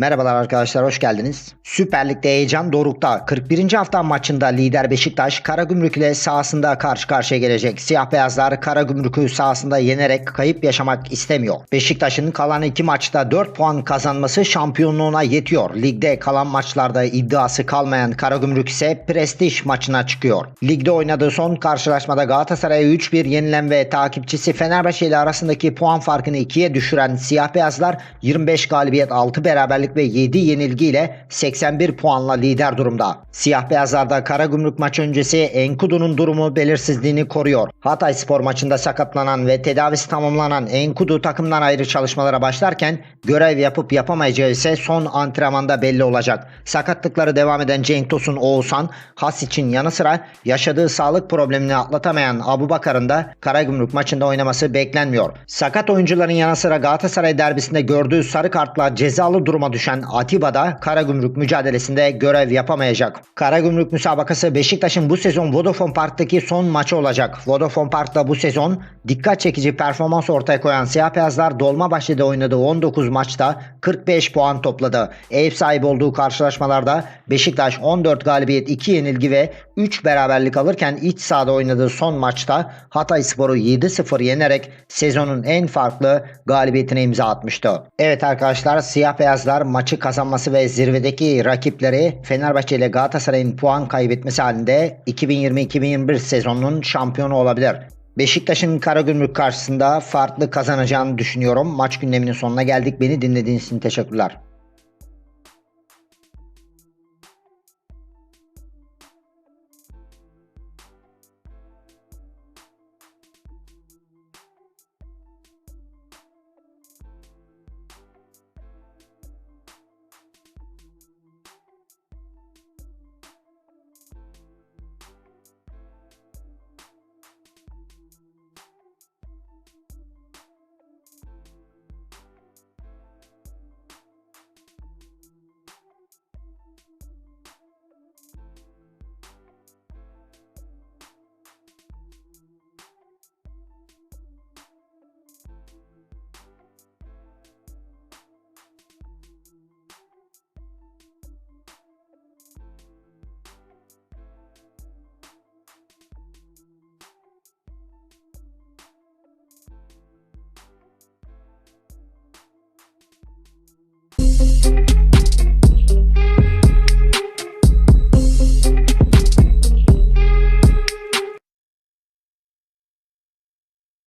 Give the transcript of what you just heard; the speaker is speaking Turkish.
Merhabalar arkadaşlar hoş geldiniz. Süper Lig'de heyecan dorukta. 41. hafta maçında lider Beşiktaş Karagümrük ile sahasında karşı karşıya gelecek. Siyah beyazlar Karagümrük'ü sahasında yenerek kayıp yaşamak istemiyor. Beşiktaş'ın kalan iki maçta 4 puan kazanması şampiyonluğuna yetiyor. Ligde kalan maçlarda iddiası kalmayan Karagümrük ise prestij maçına çıkıyor. Ligde oynadığı son karşılaşmada Galatasaray'a 3-1 yenilen ve takipçisi Fenerbahçe ile arasındaki puan farkını ikiye düşüren siyah beyazlar 25 galibiyet 6 beraberlik ve 7 yenilgiyle 81 puanla lider durumda. Siyah beyazlarda Karagümrük maçı öncesi Enkudu'nun durumu belirsizliğini koruyor. Hatay spor maçında sakatlanan ve tedavisi tamamlanan Enkudu takımdan ayrı çalışmalara başlarken görev yapıp yapamayacağı ise son antrenmanda belli olacak. Sakatlıkları devam eden Cenk Tosun Oğuzhan, Has için yanı sıra yaşadığı sağlık problemini atlatamayan Abu Bakar'ın da Karagümrük maçında oynaması beklenmiyor. Sakat oyuncuların yanı sıra Galatasaray derbisinde gördüğü sarı kartla cezalı duruma düşen Atiba da Karagümrük mücadelesinde görev yapamayacak. Karagümrük müsabakası Beşiktaş'ın bu sezon Vodafone Park'taki son maçı olacak. Vodafone Park'ta bu sezon dikkat çekici performans ortaya koyan Siyah Beyazlar Dolmabahçe'de oynadığı 19 maçta 45 puan topladı. Ev sahibi olduğu karşılaşmalarda Beşiktaş 14 galibiyet 2 yenilgi ve 3 beraberlik alırken iç sahada oynadığı son maçta Hatay Spor'u 7-0 yenerek sezonun en farklı galibiyetine imza atmıştı. Evet arkadaşlar siyah beyazlar maçı kazanması ve zirvedeki rakipleri Fenerbahçe ile Galatasaray'ın puan kaybetmesi halinde 2020-2021 sezonunun şampiyonu olabilir. Beşiktaş'ın Karagümrük karşısında farklı kazanacağını düşünüyorum. Maç gündeminin sonuna geldik. Beni dinlediğiniz için teşekkürler.